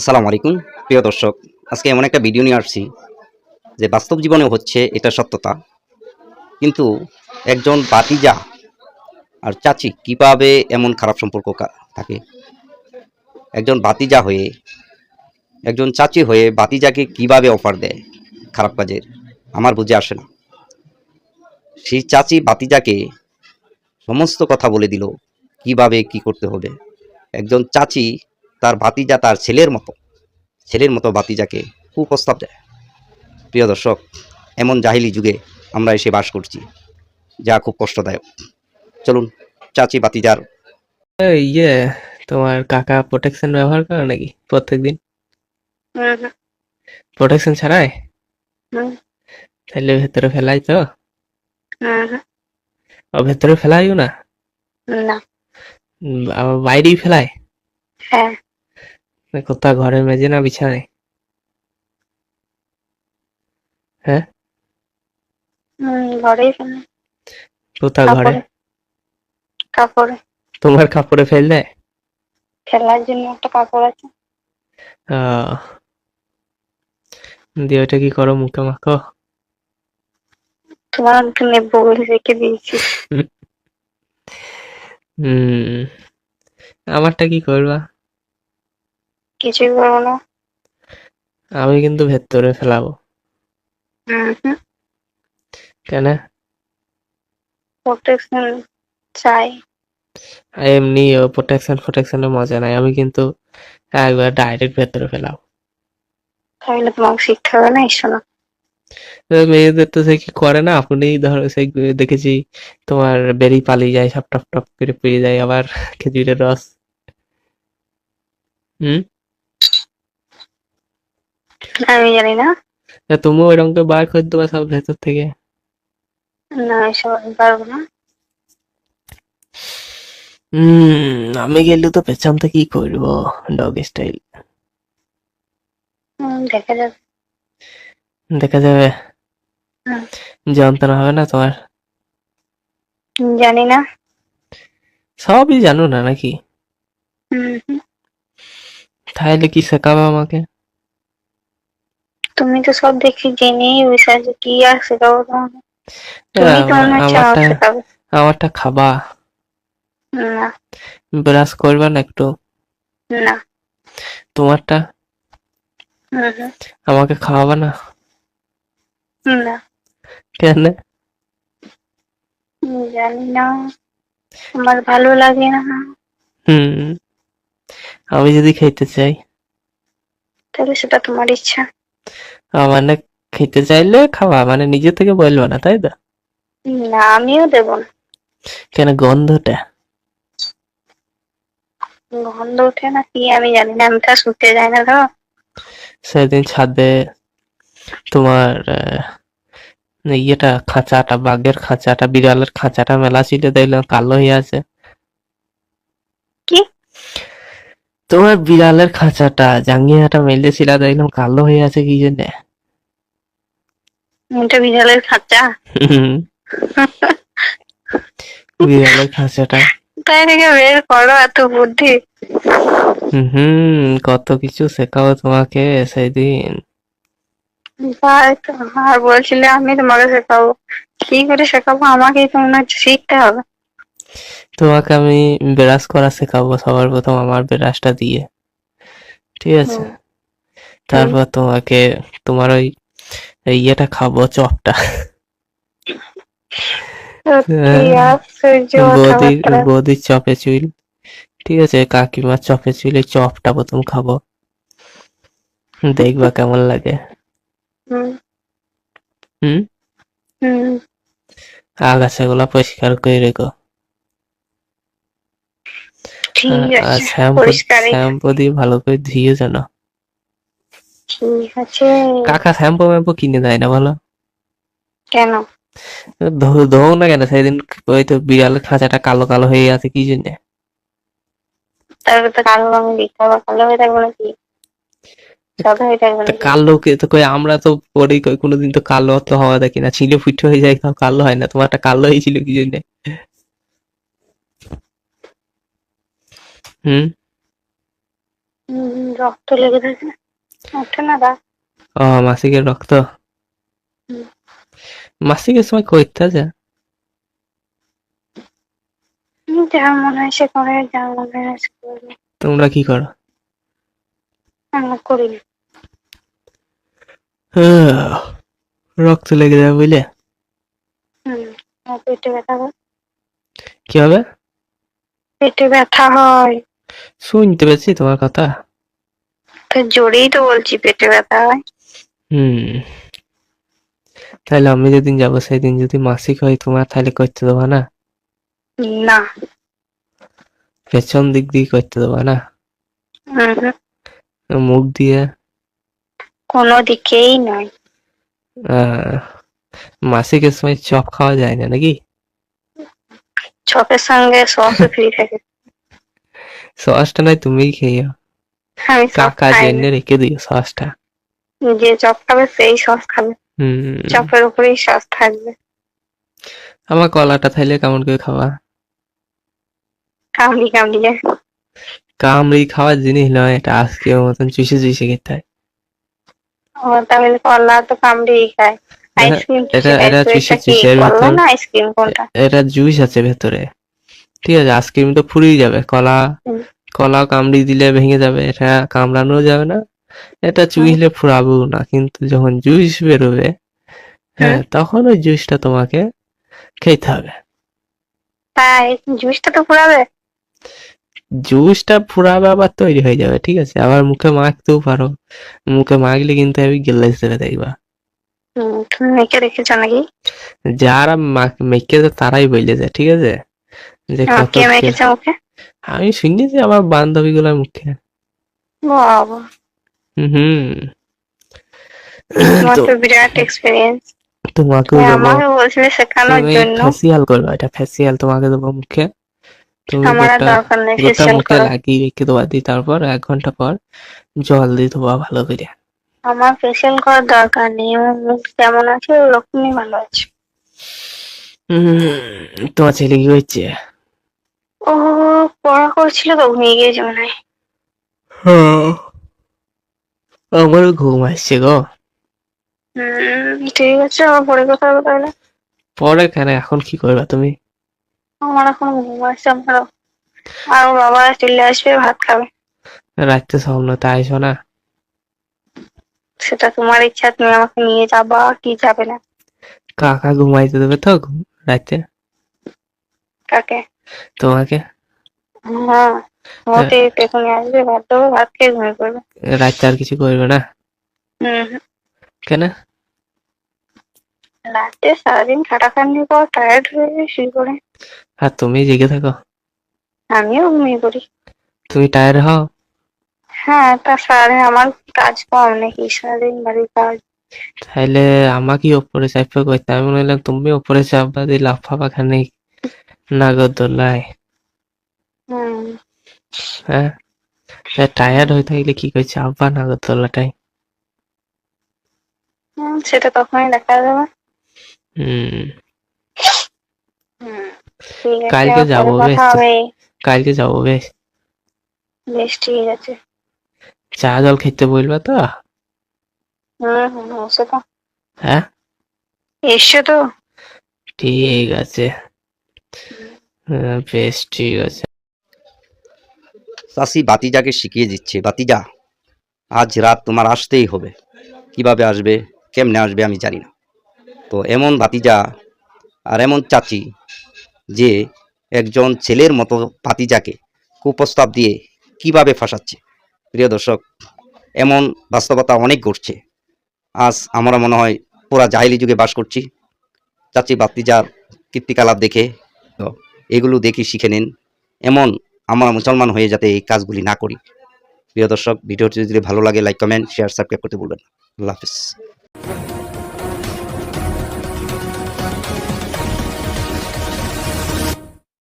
আসসালামু আলাইকুম। প্রিয় দর্শক, আজকে এমন একটা ভিডিও নিয়ে আসছি যে বাস্তব জীবনে হচ্ছে এটা সত্যতা। কিন্তু একজন বাতিজা আর চাচি কীভাবে এমন খারাপ সম্পর্ক থাকে? একজন বাতিজা হয়ে, একজন চাচি হয়ে বাতিজাকে কীভাবে অফার দেয় খারাপ কাজের? আমার বুঝে আসে না। সেই চাচি বাতিজাকে সমস্ত কথা বলে দিল, কীভাবে কি করতে হবে? একজন চাচি তার ভাতিজা তার ছেলের মতো ছেলের মতো ভাতিজাকে কুপ্রস্তাব দেয়। প্রিয় দর্শক এমন জাহিলি যুগে আমরা এসে বাস করছি যা খুব কষ্টদায়ক। চলুন চাচি ভাতিজার এই ইয়ে তোমার কাকা প্রোটেকশন ব্যবহার করে নাকি প্রত্যেকদিন? প্রোটেকশন ছাড়াই তাহলে ভেতরে ফেলাই তো। হুম হুম। ও ভেতরে ফেলাইও না? না। বাইরেই ফেলায়? হ্যাঁ। কোথাও ঘরের মেঝে না বিছানায় হ্যাঁ হুম, ঘরেই ফেলে কোথাও ঘরে কাপড়ে তোমার কাপড়ে ফেল দেয় ফেলার জন্য একটা কাপড় আছে দিয়ে ওটা কি করো মুখে মাখো তোমার একটু নেব বলে রেখে দিয়েছি হুম আমারটা কি করবা কিছুই করব না। আমি কিন্তু ভেতরে ফেলাবো। কেন? প্রোটেকশন চাই। এমনি প্রোটেকশন ফোটেকশনের মজা নাই। আমি কিন্তু একবার ডাইরেক্ট ভেতরে ফেলাও তাহলে তোমাকে শিখতে হবে না মেয়েদের তো সে কি করে না? আপনি ধরো সে দেখেছি তোমার বেরি পালিয়ে যায় সব টপ টপ করে পেয়ে যায় আবার খেজুরের রস। হুম? আমি জানি না। তা তুমিও ওইরকম করে বার করে দেবা সব ভেতর থেকে। না এসব আমি পারব না। হুম আমি গেলে তো পেছন থেকে কি করব? ডগ স্টাইল দেখা যাবে দেখা যাবে। যন্ত্রণা হবে না তোমার? জানি না। সবই জানো না নাকি। তাহলে কি শেখাবো আমাকে? তুমি তো সব দেখি জেনেই যে কি আর শেখাবো তোমাকে তুমি তো মনে হচ্ছে আমারটা খাবা। না। ব্রাশ করবা না একটু? না। তোমারটা? আমাকে খাওয়াবা না? না। কেন? জানি না। আমার ভালো লাগে না। হুম। আমি যদি খেতে চাই। তাহলে সেটা তোমার ইচ্ছা। মানে খেতে চাইলে খাওয়া মানে নিজে থেকে বলব না তাই তো? না আমিও দেবো না। কেন গন্ধটা? গন্ধ ওঠে না কি আমি জানি না আমি তো শুতে যাই না ধরো। সেদিন ছাদে তোমার ইয়েটা খাঁচাটা বাঘের খাঁচাটা বিড়ালের খাঁচাটা মেলা ছিল দেখলাম কালো হয়ে আছে কি? তোমার বিড়ালের খাঁচাটা জাঙ্গিয়াটা মেলেছিল দেখলাম কালো হয়ে আছে কি জন্য? এটা বিড়ালের খাঁচা? বিড়ালের খাঁচাটা। তাই থেকে বের করো এত বুদ্ধি? হুম কত কিছু শেখাবো তোমাকে সেদিন। আর বলছিলে আমি তোমাকে শেখাবো। কি করে শেখাবো? আমাকেই তো হচ্ছে শিখতে হবে। তোমাকে আমি ব্রাশ করা শেখাবো সবার প্রথম আমার ব্রাশটা দিয়ে। ঠিক আছে? তারপর তোমাকে তোমার ওই ইয়েটা খাব চপটা। সত্যি বৌদির বৌদির চপে চুল ঠিক আছে কাকিমার চপে চুল এই চপটা প্রথম খাব। দেখবা কেমন লাগে। হুম? হুম। আগাছাগুলো পরিষ্কার করে রেখো। ঠিক আছে শ্যাম্পু শ্যাম্পু দিয়ে ভালো করে ধুয়ে যেন। ঠিক আছে। কাকা শ্যাম্পু ম্যাম্পু কিনে দেয় না বলো? কেন? ধোও না কেন? সেদিন ওই তো বিড়ালের খাঁচাটা কালো কালো হয়ে আছে কি জন্য? তারপরে তো কালো রঙের দিতে হবে কালো হয়ে থাকবে নাকি? তা নাকি? কালো কে তো কই আমরা তো পরে কই কোনোদিন তো কালো তো হওয়া দেখি না ছিল ফুটো হয়ে যায় কালো হয় না। তোমারটা কালো হয়েছিল কি জন্য? হুম? রক্ত লেগে থাকে। ওঠে না রাত ও মাসিকের রক্ত। মাসিকের সময় কইতে যা যার মনে হয় সে করে যার মনে হয় সে তোমরা কি করো? আমরা করি না। রক্ত লেগে যাবে বুঝলে? পেটে ব্যথা হয়। কি হবে পেটে ব্যথা হয়। শুনতে পেয়েছি তোমার কথা। তো জোরেই তো বলছি পেটে ব্যথা হয়। হুম। তাহলে আমি যেদিন যাব সেদিন যদি মাসিক হয় তোমার তাহলে করতে দেবো না? না। পেছন দিক দিয়ে করতে দেবো না? হুম। মুখ দিয়ে? কোনো দিকেই নয়। আহ, মাসিকের সময় চপ খাওয়া যায় না নাকি? চপের সঙ্গে সসও ফ্রি থাকে। সসটা নয় তুমিই খেয়ে কাকা জেনে রেখে দিও সসটা। যে চপ খাবে সেই সস খাবে। চপের উপরেই সস থাকবে। আমার কলাটা তাইলে কেমন করে খাওয়া? কামড়ি কামড়ি কামড়ি খাওয়ার জিনিস নয় এটা আজকে মতন চুষে চুষে খেতে হয়। ও তাহলে কলা তো কামড়িই খায়। আইসক্রিম এটা- এটা চুষে চুষে এর কলা ভেতর- না আইসক্রিম কোনটা? এটা জুস আছে ভেতরে। ঠিক আছে আইসক্রিম তো ফুরিয়ে যাবে। কলা কলা কামড়ি দিলে ভেঙে যাবে এটা কামড়ানো যাবে না। এটা চুইলে ফুরাবো না কিন্তু যখন জুস বেরোবে হ্যাঁ তখন ওই জুসটা তোমাকে খেতে হবে। তাই? জুসটা তো পুরাবে জুসটা ফুরাবে আবার তৈরি হয়ে যাবে ঠিক আছে? আবার মুখে মাখতেও পারো। মুখে মাখলে কিন্তু আমি গেলে দেবে দেখবা। মেখে রেখেছো নাকি? যারা মাখ- তারাই বলে যায় ঠিক আছে? যে আমার কত কে কে- মেখেছে মুখে আমি শুনেছি আমার বান্ধবী গুলার মুখে। বাবা। হুম তো বিরাট এক্সপিরিয়েন্স তোমাকেও দেবো। আমাকে বলছিলে শেখানোর জন্য। ফেসিয়াল করবে এটা ফেসিয়াল তোমাকে দেবো মুখে। আমার দরকার নেই ফেসিয়াল মুখে লাগিয়ে রেখে দেবা দিয়ে তারপর এক ঘণ্টা পর জল দিয়ে দেবো ভালো করে। আমার ফেসিয়াল করার দরকার নেই আমার মুখ যেমন আছে ওরকমই ভালো আছে। তোমার ছেলে কি হচ্ছে ও পড়া করছিল তো ঘুমিয়ে গিয়েছে মনে হয়। আমারও ঘুম আসছে গো। হুম ঠিক আছে আবার পরে কথা হবে তাহলে। পরে কেন? এখন কি করবে তুমি? আমার এখন ঘুম আসছে আমারও আর ওর বাবা চলে আসবে ভাত খাবে। রাত্রে স্বপ্নতে আইসো না। সেটা তোমার ইচ্ছা তুমি আমাকে নিয়ে যাবা কি যাবে না। কাকা ঘুমাইতে দেবে তো রাতে কাকে? তোমাকে? হ্যাঁ পেছনে আসবে ভাত দেবো ভাত খেয়ে ঘুমিয়ে পড়বে। রাতে আর কিছু করবে না? হুম। কেন? রাতে সারাদিন খাটাখাটনির পর টায়ার্ড হয়ে যায় শুয়ে পড়ে। আর তুমি জেগে থাকো। আমিও ঘুমিয়ে পড়ি। তুমি টায়ার হও? হ্যাঁ তা সারাদিন আমার কাজ কম নাকি? সারাদিন বাড়ির কাজ। তাহলে আমাকে ওপরে চাপে করতে আমি মনে হলাম তুমি ওপরে চাপবা দিয়ে লাফাবা খানে নাগরদোলায়। হুম। হ্যাঁ? টায়ার্ড হয়ে থাকলে কি করছে আব্বা নাগরদোলাটাই। সেটা তখনই দেখা যাবে। হম। কালকে যাব বেশ। কালকে যাব বেশ। বেশ ঠিক আছে। চা জল খেতে বলবা তো। হ্যাঁ? এসো তো। ঠিক আছে। বেশ, ঠিক আছে। চাষি বাতিজাকে শিখিয়ে দিচ্ছে। বাতিজা, আজ রাত তোমার আসতেই হবে। কীভাবে আসবে, কেমনে আসবে আমি জানি না। তো এমন ভাতিজা আর এমন চাচি যে একজন ছেলের মতো ভাতিজাকে কুপ্রস্তাব দিয়ে কীভাবে ফাঁসাচ্ছে। প্রিয় দর্শক, এমন বাস্তবতা অনেক ঘটছে। আজ আমরা মনে হয় পুরা জাহিলি যুগে বাস করছি। চাচি বাতিজার কীর্তিকলাপ দেখে তো এগুলো দেখি শিখে নিন। এমন আমরা মুসলমান হয়ে যাতে এই কাজগুলি না করি। প্রিয় দর্শক, ভিডিওটি যদি ভালো লাগে লাইক কমেন্ট শেয়ার সাবস্ক্রাইব করতে বলবেন আল্লাহ হাফিজ।